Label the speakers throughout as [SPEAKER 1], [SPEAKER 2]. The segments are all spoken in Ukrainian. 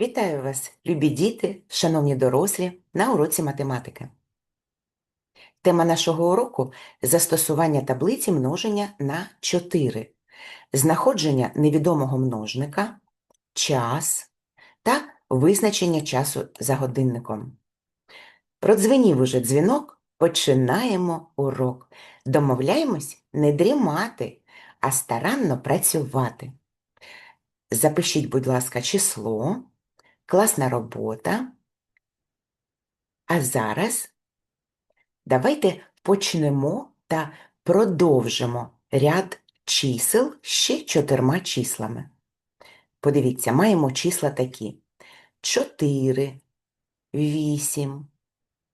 [SPEAKER 1] Вітаю вас, любі діти, шановні дорослі, на уроці математики. Тема нашого уроку застосування таблиці множення на 4, знаходження невідомого множника, час та визначення часу за годинником. Продзвенів уже дзвінок, починаємо урок. Домовляємось не дрімати, а старанно працювати. Запишіть, будь ласка, число, класна робота. А зараз давайте почнемо та продовжимо ряд чисел ще чотирма числами. Подивіться, маємо числа такі: 4, 8,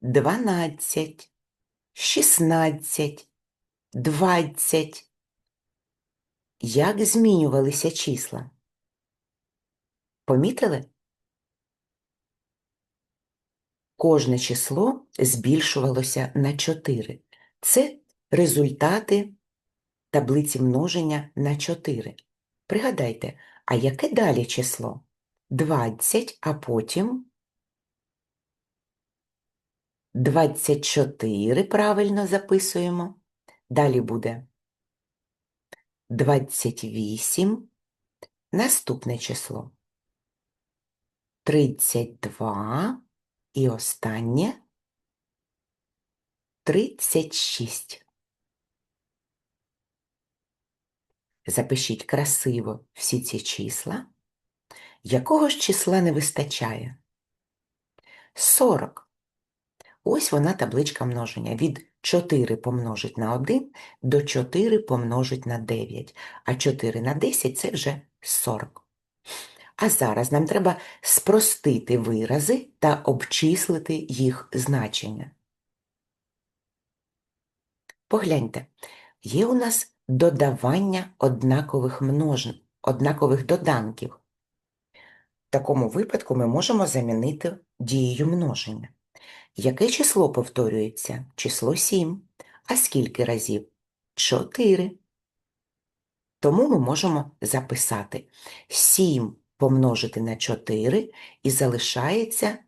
[SPEAKER 1] 12, 16, 20. Як змінювалися числа? Помітили? Кожне число збільшувалося на 4. Це результати таблиці множення на 4. Пригадайте, а яке далі число? 20, а потім 24 правильно записуємо. Далі буде 28. Наступне число 32 і останнє 36. Запишіть красиво всі ці числа. Якого ж числа не вистачає? 40. Ось вона табличка множення. Від 4 помножить на 1 до 4 помножить на 9. А 4 на 10 – це вже 40. А зараз нам треба спростити вирази та обчислити їх значення. Погляньте, є у нас додавання однакових множин, однакових доданків. В такому випадку ми можемо замінити дією множення. Яке число повторюється? Число 7. А скільки разів? 4. Тому ми можемо записати 7 помножити на 4 і залишається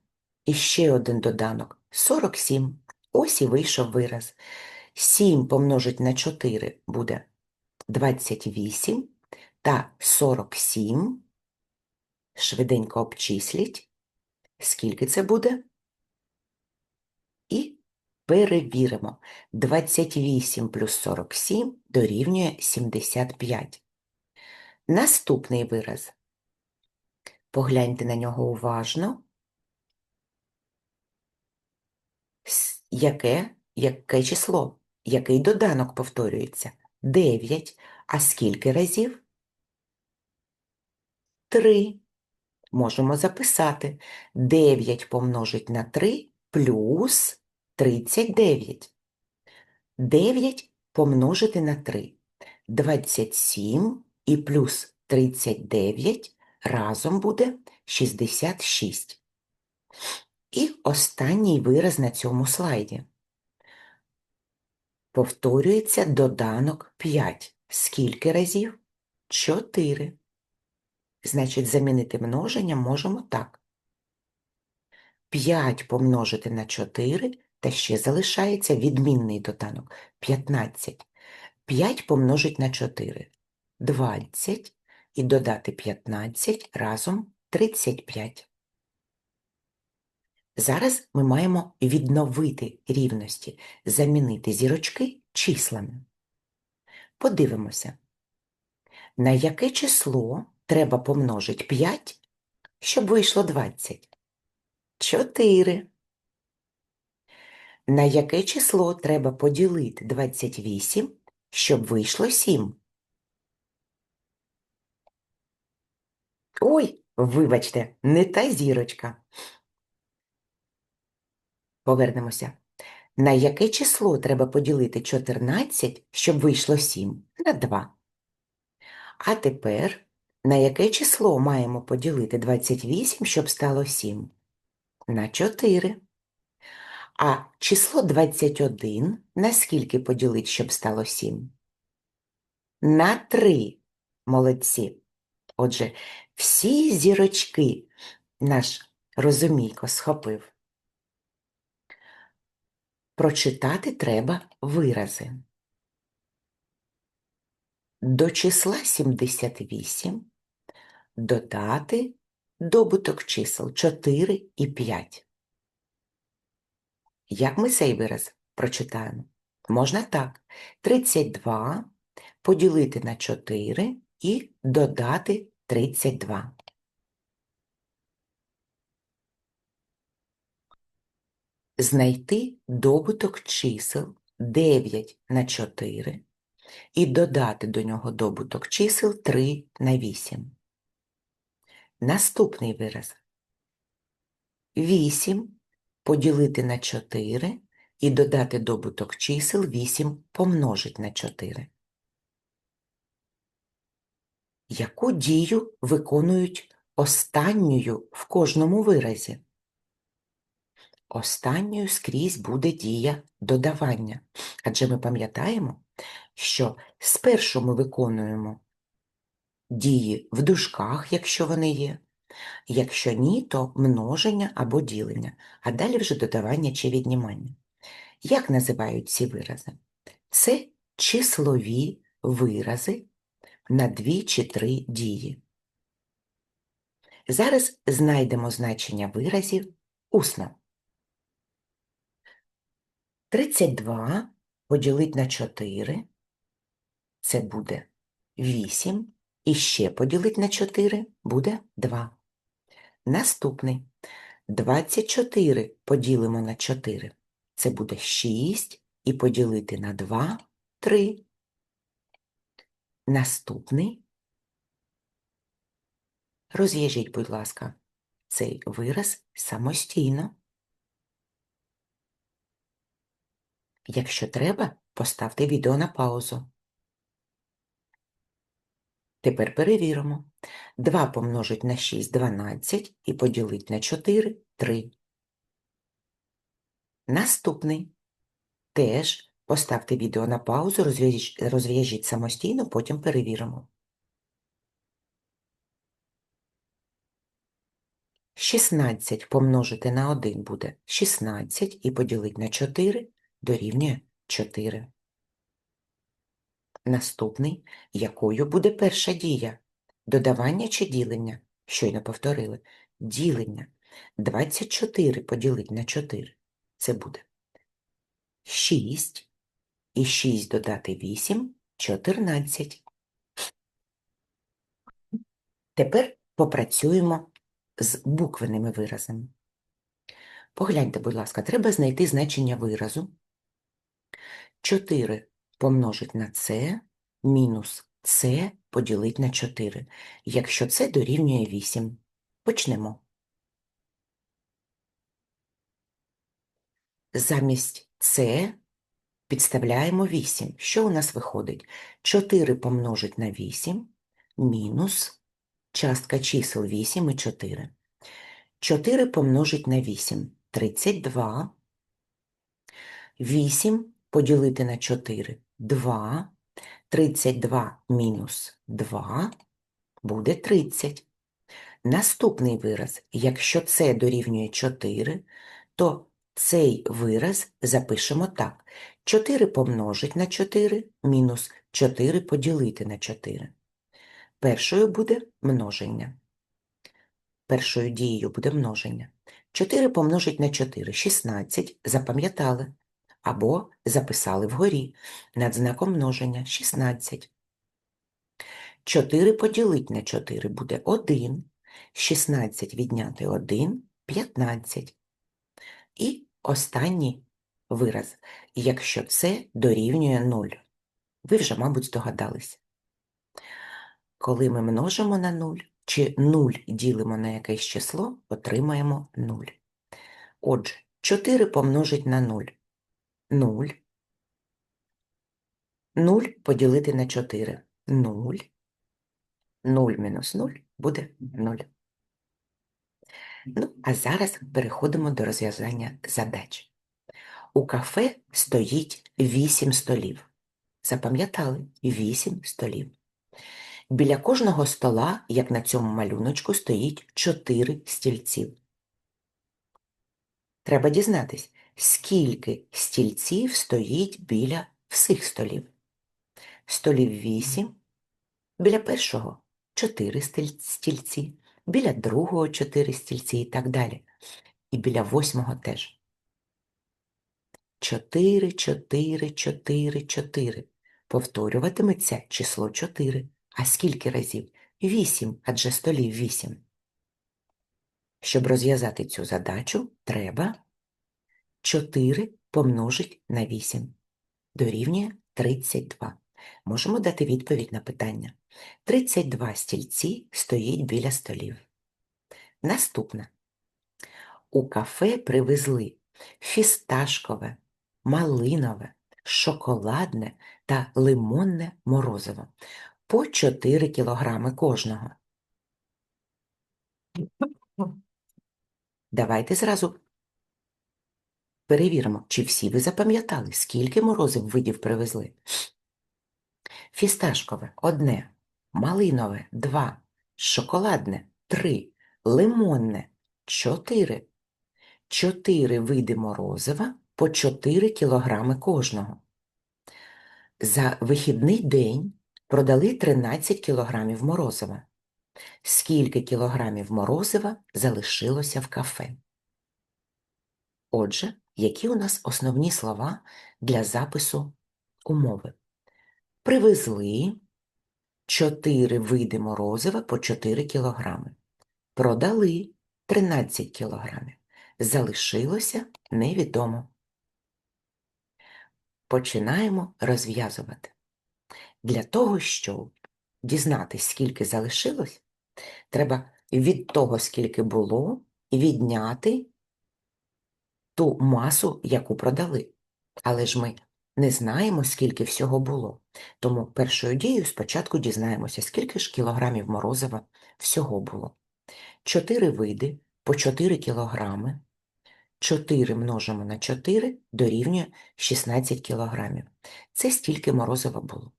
[SPEAKER 1] іще один доданок 47. Ось і вийшов вираз. 7 помножить на 4 буде 28 та 47. Швиденько обчисліть. Скільки це буде? І перевіримо. 28 плюс 47 дорівнює 75. Наступний вираз. Погляньте на нього уважно. Яке, яке число? Який доданок повторюється? 9. А скільки разів? 3. Можемо записати. 9 помножить на 3 плюс 39. 9 помножити на 3. 27 і плюс 39 разом буде 66. І останній вираз на цьому слайді. Повторюється доданок 5. Скільки разів? 4. Значить, замінити множення можемо так. 5 помножити на 4, та ще залишається відмінний доданок 15. 5 помножить на 4 – 20, і додати 15 разом 35. Зараз ми маємо відновити рівності, замінити зірочки числами. Подивимося, на яке число треба помножити 5, щоб вийшло 20? 4. На яке число треба поділити 28, щоб вийшло 7? Ой, вибачте, не та зірочка. Повернемося. На яке число треба поділити 14, щоб вийшло 7? На 2. А тепер на яке число маємо поділити 28, щоб стало 7? На 4. А число 21 на скільки поділити, щоб стало 7? На 3. Молодці. Отже, всі зірочки наш розумійко схопив. Прочитати треба вирази. До числа 78 додати добуток чисел 4 і 5. Як ми цей вираз прочитаємо? Можна так. 32 поділити на 4 і додати 32. Знайти добуток чисел 9 на 4 і додати до нього добуток чисел 3 на 8. Наступний вираз. 8 поділити на 4 і додати добуток чисел 8 помножить на 4. Яку дію виконують останньою в кожному виразі? Останньою скрізь буде дія додавання. Адже ми пам'ятаємо, що спершу ми виконуємо дії в дужках, якщо вони є, якщо ні, то множення або ділення, а далі вже додавання чи віднімання. Як називають ці вирази? Це числові вирази на дві чи три дії. Зараз знайдемо значення виразів усно. 32 поділить на 4 це буде 8, і ще поділить на 4 буде 2. Наступний 24 поділимо на 4 це буде 6, і поділити на 2 3. Наступний. Розв'яжіть, будь ласка, цей вираз самостійно. Якщо треба, поставте відео на паузу. Тепер перевіримо. 2 помножить на 6 – 12 і поділить на 4 – 3. Наступний. Теж поставте відео на паузу, розв'яжіть самостійно, потім перевіримо. 16 помножити на 1 буде 16 і поділити на 4 дорівнює 4. Наступний, якою буде перша дія? Додавання чи ділення? Щойно повторили. Ділення. 24 поділити на 4. Це буде 6. І 6 додати 8 – 14. Тепер попрацюємо з буквеними виразами. Погляньте, будь ласка, треба знайти значення виразу. 4 помножить на це мінус це поділить на 4, якщо це дорівнює 8. Почнемо. Замість це підставляємо 8. Що у нас виходить? 4 помножить на 8 мінус частка чисел 8 і 4. 4 помножить на 8 – 32. 8 поділити на 4 – 2. 32 мінус 2 буде 30. Наступний вираз, якщо це дорівнює 4, то цей вираз запишемо так. 4 помножить на 4 мінус 4 поділити на 4. Першою буде множення. Першою дією буде множення. 4 помножить на 4 – 16, запам'ятали. Або записали вгорі над знаком множення 16. 4 поділить на 4 буде 1, 16 відняти 1 – 15. І останній вираз, якщо це дорівнює 0. Ви вже, мабуть, здогадались. Коли ми множимо на 0 чи 0 ділимо на якесь число, отримаємо 0. Отже, 4 помножить на 0 0. 0 поділити на 4 0. 0 мінус 0 буде 0. Ну, а зараз переходимо до розв'язання задач. У кафе стоїть 8 столів. Запам'ятали 8 столів. Біля кожного стола, як на цьому малюночку, стоїть чотири стільці. Треба дізнатись, скільки стільців стоїть біля всіх столів. Столів вісім, біля першого чотири стільці, біля другого чотири стільці і так далі. І біля восьмого теж. Чотири, чотири, чотири, чотири. Повторюватиметься число чотири. А скільки разів? Вісім, адже столів вісім. Щоб розв'язати цю задачу, треба 4 помножить на 8. Дорівнює 32. Можемо дати відповідь на питання. 32 стільці стоїть біля столів. Наступне. У кафе привезли фісташкове, малинове, шоколадне та лимонне морозиво по 4 кілограми кожного. Давайте зразу перевіримо, чи всі ви запам'ятали, скільки морозив видів привезли. Фісташкове – одне, малинове – два, шоколадне – три, лимонне – чотири. Чотири види морозива по 4 кілограми кожного. За вихідний день продали 13 кілограмів морозива. Скільки кілограмів морозива залишилося в кафе? Отже, які у нас основні слова для запису умови? Привезли 4 види морозива по 4 кілограми. Продали 13 кілограмів. Залишилося невідомо. Починаємо розв'язувати. Для того, щоб дізнатись, скільки залишилось, треба від того, скільки було, відняти ту масу, яку продали. Але ж ми не знаємо, скільки всього було. Тому першою дією спочатку дізнаємося, скільки ж кілограмів морозива всього було. Чотири види по 4 кілограми. 4 множимо на 4 дорівнює 16 кілограмів. Це стільки морозива було.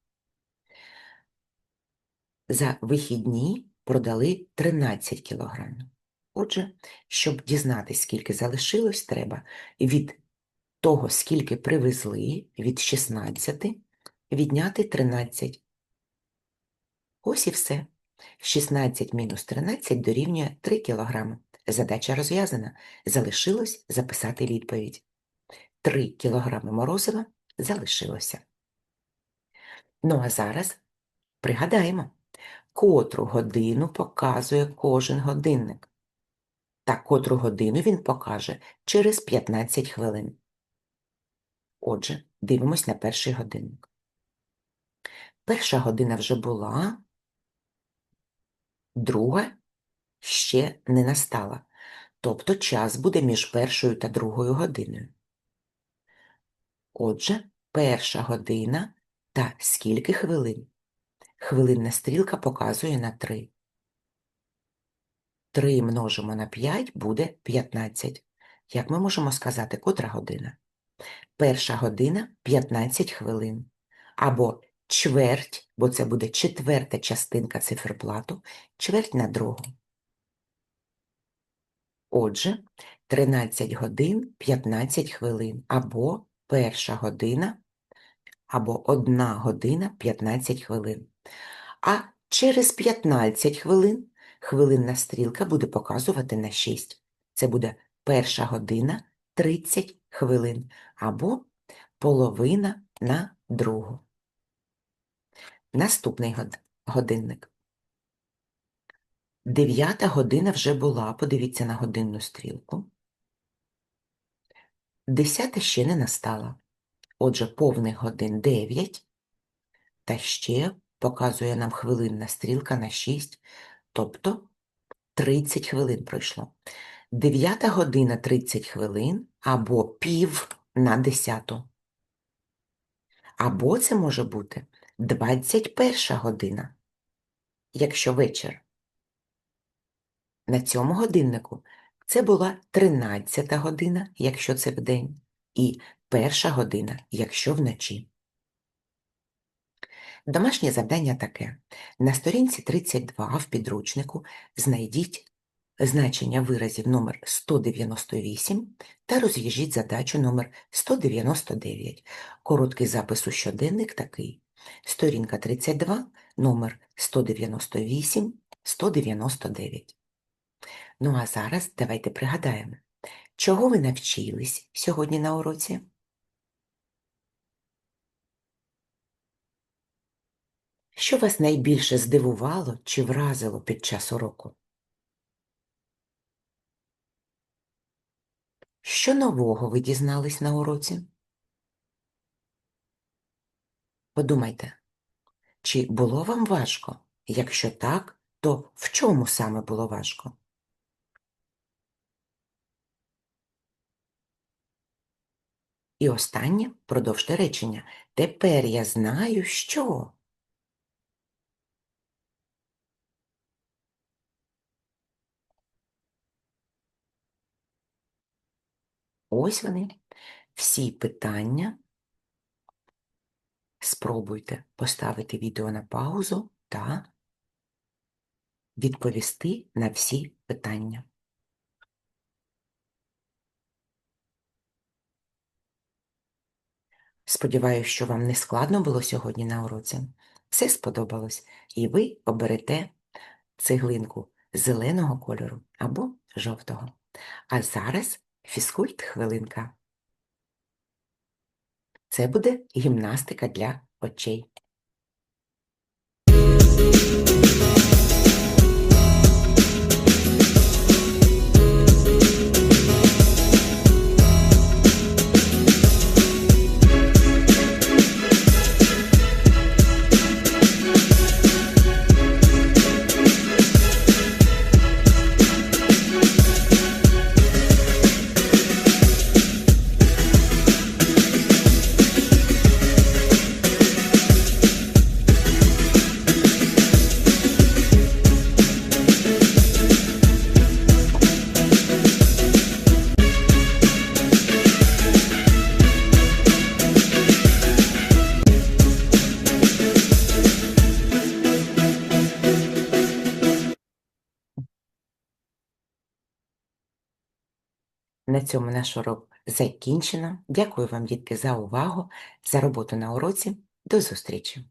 [SPEAKER 1] За вихідні продали 13 кілограмів. Отже, щоб дізнатися, скільки залишилось, треба від того, скільки привезли, від 16, відняти 13. Ось і все. 16 мінус 13 дорівнює 3 кілограми. Задача розв'язана. Залишилось записати відповідь. 3 кілограми морозива залишилося. Ну а зараз пригадаємо, котру годину показує кожен годинник. Та котру годину він покаже через 15 хвилин. Отже, дивимось на перший годинник. Перша година вже була, друга ще не настала. Тобто час буде між першою та другою годиною. Отже, перша година та скільки хвилин? Хвилинна стрілка показує на 3. 3 множимо на 5 буде 15. Як ми можемо сказати, котра година? Перша година 15 хвилин. Або чверть, бо це буде четверта частинка циферблату, чверть на другу. Отже, 13 годин 15 хвилин, або перша година, або 1 година 15 хвилин. А через 15 хвилин хвилинна стрілка буде показувати на 6. Це буде перша година 30 хвилин, або половина на другу. Наступний годинник. Дев'ята година вже була, подивіться на годинну стрілку. Десята ще не настала. Отже, повних годин 9, та ще показує нам хвилинна стрілка на 6, тобто 30 хвилин пройшло. Дев'ята година 30 хвилин або пів на десяту. Або це може бути 21 година, якщо вечір. На цьому годиннику це була 13 година, якщо це вдень, і перша година, якщо вночі. Домашнє завдання таке. На сторінці 32 в підручнику знайдіть значення виразів номер 198 та розв'яжіть задачу номер 199. Короткий запис у щоденник такий. Сторінка 32, номер 198, 199. Ну а зараз давайте пригадаємо, чого ви навчились сьогодні на уроці? Що вас найбільше здивувало чи вразило під час уроку? Що нового ви дізнались на уроці? Подумайте, чи було вам важко? Якщо так, то в чому саме було важко? І останнє продовжте речення. Тепер я знаю, що. Ось вони. Всі питання. Спробуйте поставити відео на паузу та відповісти на всі питання. Сподіваюся, що вам не складно було сьогодні на уроці. Все сподобалось, і ви оберете цеглинку зеленого кольору або жовтого. А зараз фізкульт хвилинка. Це буде гімнастика для очей. Цьому наш урок закінчено. Дякую вам, дітки, за увагу, за роботу на уроці. До зустрічі!